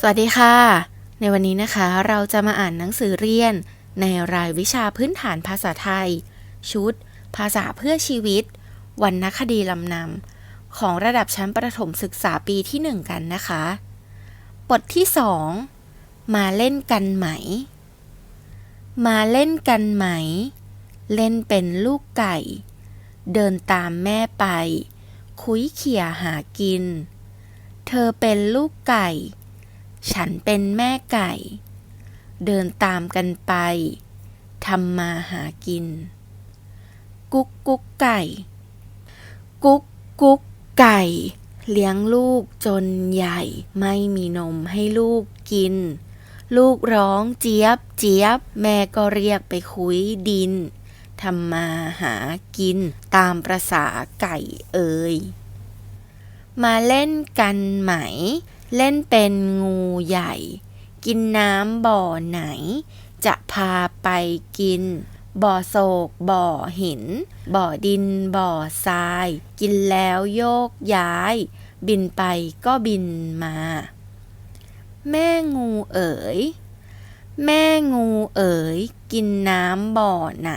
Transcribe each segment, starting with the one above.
สวัสดีค่ะ ในวันนี้นะคะเราจะมาอ่านหนังสือเรียน ในรายวิชาพื้นฐานภาษาไทย ชุด ภาษาเพื่อชีวิต วรรณคดีลำนำของระดับชั้นประถมศึกษาปีที่ 1 กันนะคะ บทที่ 2 มาเล่นกันไหม มาเล่นกันไหม เล่นเป็นลูกไก่ เดินตามแม่ไป คุยเขี่ยหากิน เธอเป็นลูกไก่ ฉันเป็นแม่ไก่ เดินตามกันไปทำมาหากิน กุ๊กกุ๊กไก่ กุ๊กกุ๊กไก่ เลี้ยงลูกจนใหญ่ ไม่มีนมให้ลูกกิน ลูกร้องเจี๊ยบเจี๊ยบ แม่ก็เรียกไปคุยดินทำมาหากินตามประษาไก่เอ่ย มาเล่นกันไหม เล่นเป็นงูใหญ่ กินน้ำบ่อไหน จะพาไปกิน บ่อโศก บ่อหิน บ่อดิน บ่อทราย กินแล้วโยกย้าย บินไปก็บินมา แม่งูเอ๋ย แม่งูเอ๋ย กินน้ำบ่อไหน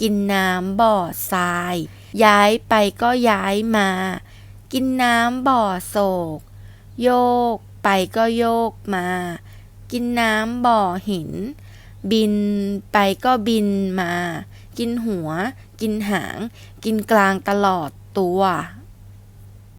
กินน้ำบ่อทราย ย้ายไปก็ย้ายมา กินน้ำบ่อโศก โยกไปก็โยกมา กินน้ำบ่อหิน บินไปก็บินมา กินหัว กินหาง กินกลางตลอดตัว